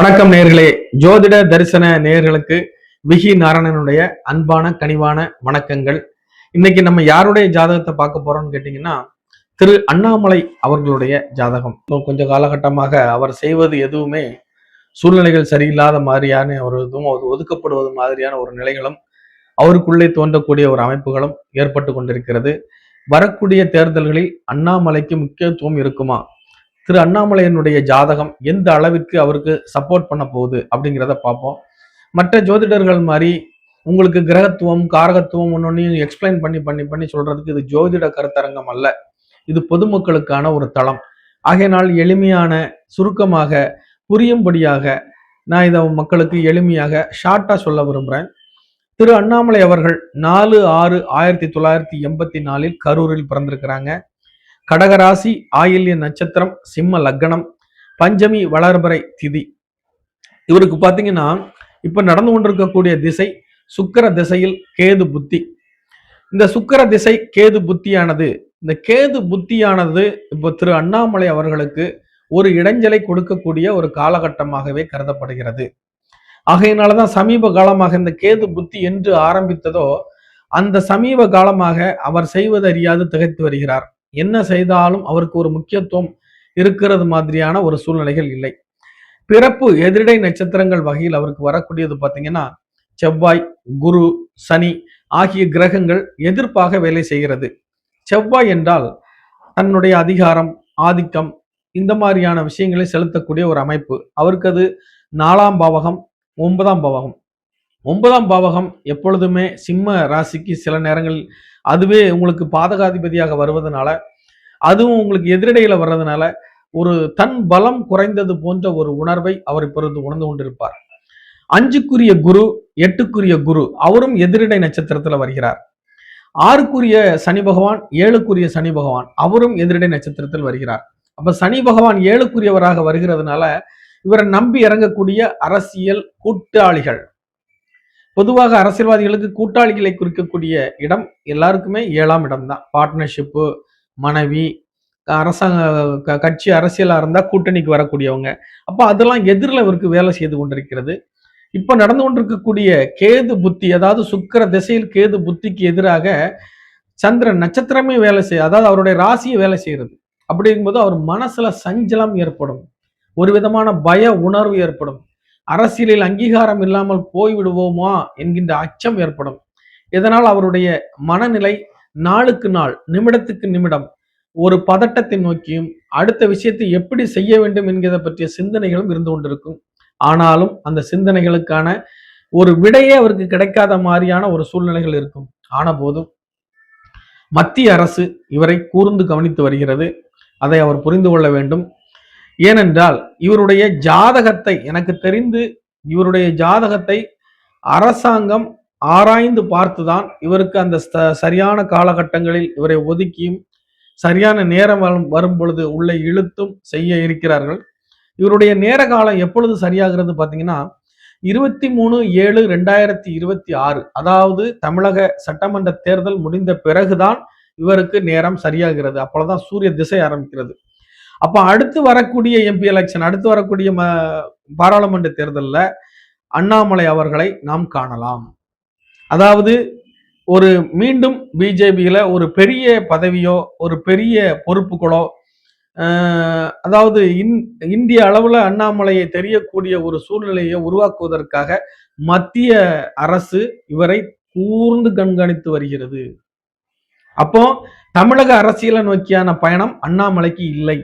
வணக்கம் நேர்களே. ஜோதிட தரிசன நேர்களுக்கு விகி நாராயணனுடைய அன்பான கனிவான வணக்கங்கள். இன்னைக்கு நம்ம யாருடைய ஜாதகத்தை பார்க்க போறோம்னு கேட்டீங்கன்னா திரு அண்ணாமலை அவர்களுடைய ஜாதகம். கொஞ்சம் கொஞ்ச காலகட்டமாக அவர் செய்வது எதுவுமே சூழ்நிலைகள் சரியில்லாத மாதிரியான ஒரு இதுவும் ஒதுக்கப்படுவது மாதிரியான ஒரு நிலைகளும் அவருக்குள்ளே தோன்றக்கூடிய ஒரு அமைப்புகளும் ஏற்பட்டு கொண்டிருக்கிறது. வரக்கூடிய தேர்தல்களில் அண்ணாமலைக்கு முக்கியத்துவம் இருக்குமா? திரு அண்ணாமலையனுடைய ஜாதகம் எந்த அளவிற்கு அவருக்கு சப்போர்ட் பண்ண போகுது அப்படிங்கிறத பார்ப்போம். மற்ற ஜோதிடர்கள் மாதிரி உங்களுக்கு கிரகத்துவம் காரகத்துவம் ஒன்னொன்னையும் எக்ஸ்பிளைன் பண்ணி பண்ணி பண்ணி சொல்றதுக்கு இது ஜோதிட கருத்தரங்கம் அல்ல. இது பொதுமக்களுக்கான ஒரு தளம். ஆகையினால் எளிமையான சுருக்கமாக புரியும்படியாக நான் இதை மக்களுக்கு எளிமையாக ஷார்ட்டாக சொல்ல விரும்புகிறேன் திரு அண்ணாமலை அவர்கள் நாலு ஆறு ஆயிரத்தி தொள்ளாயிரத்தி எண்பத்தி நாலில் கரூரில் பிறந்திருக்கிறாங்க. கடகராசி ஆயில்ய நட்சத்திரம் சிம்ம லக்னம் பஞ்சமி வளர்பறை திதி. இவருக்கு பார்த்தீங்கன்னா இப்போ நடந்து கொண்டிருக்கக்கூடிய திசை சுக்கர திசையில் கேது புத்தி. இந்த சுக்கர திசை கேது புத்தியானது இந்த கேது புத்தியானது இப்போ திரு அண்ணாமலை அவர்களுக்கு ஒரு இடைஞ்சலை கொடுக்கக்கூடிய ஒரு காலகட்டமாகவே கருதப்படுகிறது. ஆகையினாலதான் சமீப காலமாக இந்த கேது புத்தி என்று ஆரம்பித்ததோ அந்த சமீப காலமாக அவர் செய்வதறியாது திகைத்து வருகிறார். என்ன செய்தாலும் அவருக்கு ஒரு முக்கியத்துவம் இருக்கிறது மாதிரியான ஒரு சூழ்நிலைகள் இல்லை. பிறப்பு எதிரிடை நட்சத்திரங்கள் வகையில் அவருக்கு வரக்கூடியது பார்த்தீங்கன்னா செவ்வாய் குரு சனி ஆகிய கிரகங்கள் எதிர்ப்பாக வேலை செய்கிறது. செவ்வாய் என்றால் தன்னுடைய அதிகாரம் ஆதிக்கம் இந்த மாதிரியான விஷயங்களை செலுத்தக்கூடிய ஒரு அமைப்பு. அவருக்கு அது நாலாம் பாவகம் ஒன்பதாம் பாவகம். ஒன்பதாம் பாவகம் எப்பொழுதுமே சிம்ம ராசிக்கு சில நேரங்களில் அதுவே உங்களுக்கு பாதகாதிபதியாக வருவதனால அதுவும் உங்களுக்கு எதிரடையில் வர்றதுனால ஒரு தன் பலம் குறைந்தது போன்ற ஒரு உணர்வை அவர் இப்பொழுது உணர்ந்து கொண்டிருப்பார். அஞ்சுக்குரிய குரு எட்டுக்குரிய குரு அவரும் எதிரிடை நட்சத்திரத்தில் வருகிறார். ஆறுக்குரிய சனி பகவான் ஏழுக்குரிய சனி பகவான் அவரும் எதிரிடை நட்சத்திரத்தில் வருகிறார். அப்ப சனி பகவான் ஏழுக்குரியவராக வருகிறதுனால இவரை நம்பி இறங்கக்கூடிய அரசியல் கூட்டாளிகள் பொதுவாக அரசியல்வாதிகளுக்கு கூட்டாளிகளை குறிக்கக்கூடிய இடம் எல்லாருக்குமே ஏழாம் இடம் தான் பார்ட்னர்ஷிப்பு மனைவி அரசாங்க க- கட்சி அரசியலாக இருந்தால் கூட்டணிக்கு வரக்கூடியவங்க. அப்போ அதெல்லாம் எதிரில் இவருக்கு வேலை செய்து கொண்டிருக்கிறது. இப்போ நடந்து கொண்டிருக்கக்கூடிய கேது புத்தி அதாவது சுக்கிர திசையில் கேது புத்திக்கு எதிராக சந்திரன் நட்சத்திரமே வேலை செய்ய அதாவது அவருடைய ராசியை வேலை செய்கிறது. அப்படிங்கும்போது அவர் மனசுல சஞ்சலம் ஏற்படும். ஒரு விதமான பய உணர்வு ஏற்படும். அரசியலில் அங்கீகாரம் இல்லாமல் போய்விடுவோமா என்கின்ற அச்சம் ஏற்படும். இதனால் அவருடைய மனநிலை நாளுக்கு நாள் நிமிடத்துக்கு நிமிடம் ஒரு பதட்டத்தை நோக்கியும் அடுத்த விஷயத்தை எப்படி செய்ய வேண்டும் என்கிறத பற்றிய சிந்தனைகளும் இருந்து கொண்டிருக்கும். ஆனாலும் அந்த சிந்தனைகளுக்கான ஒரு விடையே அவருக்கு கிடைக்காத மாதிரியான ஒரு சூழ்நிலைகள் இருக்கும். ஆன போதும் மத்திய அரசு இவரை கூர்ந்து கவனித்து வருகிறது. அதை அவர் புரிந்து கொள்ள வேண்டும். ஏனென்றால் இவருடைய ஜாதகத்தை எனக்கு தெரிந்து இவருடைய ஜாதகத்தை அரசாங்கம் ஆராய்ந்து பார்த்துதான் இவருக்கு அந்த ஸ்த- சரியான காலகட்டங்களில் இவரை ஒதுக்கியும் சரியான நேரம் வரும் வரும் பொழுது உள்ளே இழுத்தும் செய்ய இருக்கிறார்கள். இவருடைய நேர காலம் எப்பொழுது சரியாகிறது பார்த்தீங்கன்னா இருபத்தி மூணு ஏழு ரெண்டாயிரத்தி இருபத்தி ஆறு. அதாவது தமிழக சட்டமன்ற தேர்தல் முடிந்த பிறகுதான் இவருக்கு நேரம் சரியாகிறது. அப்பொழுதுதான் சூரிய திசை ஆரம்பிக்கிறது. அப்போ அடுத்து வரக்கூடிய எம்பி எலெக்ஷன் அடுத்து வரக்கூடிய ம பாராளுமன்ற தேர்தலில் அண்ணாமலை அவர்களை நாம் காணலாம். அதாவது ஒரு மீண்டும் பிஜேபியில் ஒரு பெரிய பதவியோ ஒரு பெரிய பொறுப்புகளோ அதாவது இந் இந்திய அளவில் அண்ணாமலையை தெரியக்கூடிய ஒரு சூழ்நிலையை உருவாக்குவதற்காக மத்திய அரசு இவரை கூர்ந்து கண்காணித்து வருகிறது. அப்போ தமிழக அரசியலை நோக்கியான பயணம் அண்ணாமலைக்கு இல்லை.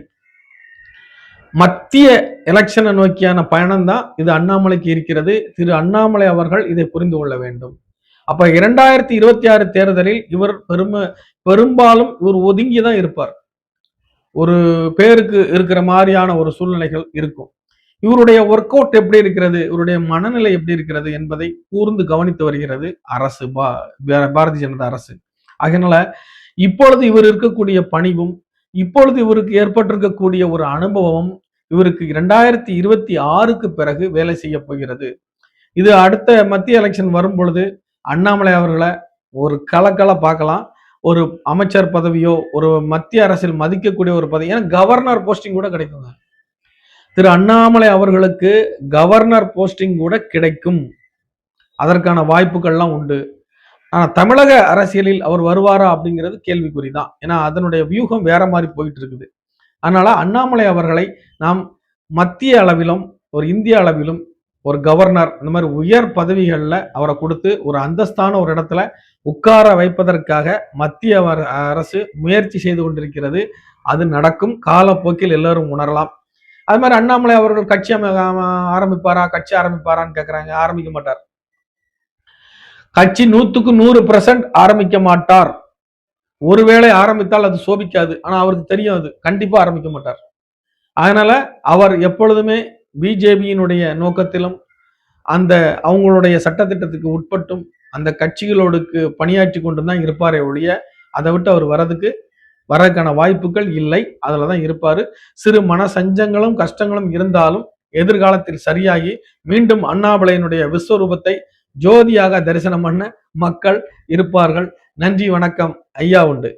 மத்திய எலெக்ஷனை நோக்கியான பயணம் தான் இது அண்ணாமலைக்கு இருக்கிறது. திரு அண்ணாமலை அவர்கள் இதை புரிந்து கொள்ள வேண்டும். அப்ப இரண்டாயிரத்தி இருபத்தி ஆறு தேர்தலில் இவர் பெரும பெரும்பாலும் இவர் ஒதுங்கி தான் இருப்பார். ஒரு பேருக்கு இருக்கிற மாதிரியான ஒரு சூழ்நிலைகள் இருக்கும். இவருடைய ஒர்க் அவுட் எப்படி இருக்கிறது? இவருடைய மனநிலை எப்படி இருக்கிறது? என்பதை கூர்ந்து கவனித்து வருகிறது அரசு பா பா- பாரதிய ஜனதா அரசு. அதனால இப்பொழுது இவர் இருக்கக்கூடிய பணிவும் இப்பொழுது இவருக்கு ஏற்பட்டிருக்கக்கூடிய ஒரு அனுபவம் இவருக்கு இரண்டாயிரத்தி இருபத்தி ஆறுக்கு பிறகு வேலை செய்ய போகிறது. இது அடுத்த மத்திய எலெக்ஷன் வரும் பொழுது அண்ணாமலை அவர்களை ஒரு கலக்கல பார்க்கலாம். ஒரு அமைச்சர் பதவியோ ஒரு மத்திய அரசில் மதிக்கக்கூடிய ஒரு பதவி ஏன்னா கவர்னர் போஸ்டிங் கூட கிடைக்குங்க. திரு அண்ணாமலை அவர்களுக்கு கவர்னர் போஸ்டிங் கூட கிடைக்கும். அதற்கான வாய்ப்புகள்லாம் உண்டு. ஆனால் தமிழக அரசியலில் அவர் வருவாரா அப்படிங்கிறது கேள்விக்குறி தான் ஏன்னா அதனுடைய வியூகம் வேற மாதிரி போயிட்டு இருக்குது அதனால அண்ணாமலை அவர்களை நாம் மத்திய அளவிலும் ஒரு இந்திய அளவிலும் ஒரு கவர்னர் இந்த மாதிரி உயர் பதவிகளில் அவரை கொடுத்து ஒரு அந்தஸ்தான ஒரு இடத்துல உட்கார வைப்பதற்காக மத்திய அரசு முயற்சி செய்து கொண்டிருக்கிறது. அது நடக்கும். காலப்போக்கில் எல்லாரும் உணரலாம். அது மாதிரி அண்ணாமலை அவர்கள் கட்சி ஆ- ஆரம்பிப்பாரா கட்சி ஆரம்பிப்பாரான்னு கேட்குறாங்க ஆரம்பிக்க மாட்டார். கட்சி நூத்துக்கு நூறு பர்சன்ட் ஆரம்பிக்க மாட்டார். ஒருவேளை ஆரம்பித்தால் அது சோபிக்காது. ஆனா அவருக்கு தெரியும் அது. கண்டிப்பா ஆரம்பிக்க மாட்டார். அதனால அவர் எப்பொழுதுமே பிஜேபியினுடைய நோக்கத்திலும் அந்த அவங்களுடைய சட்டத்திட்டத்துக்கு உட்பட்டும் அந்த கட்சிகளோடுக்கு பணியாற்றி கொண்டு தான் இருப்பாரே ஒழிய அதை விட்டு அவர் வரதுக்கு வரதுக்கான வாய்ப்புகள் இல்லை. அதில் தான் இருப்பார். சிறு மன சஞ்சங்களும் கஷ்டங்களும் இருந்தாலும் எதிர்காலத்தில் சரியாகி மீண்டும் அண்ணாமலையினுடைய விஸ்வரூபத்தை ஜோதியாக தரிசனம் பண்ண மக்கள் இருப்பார்கள். நன்றி வணக்கம். ஐயா உண்டு.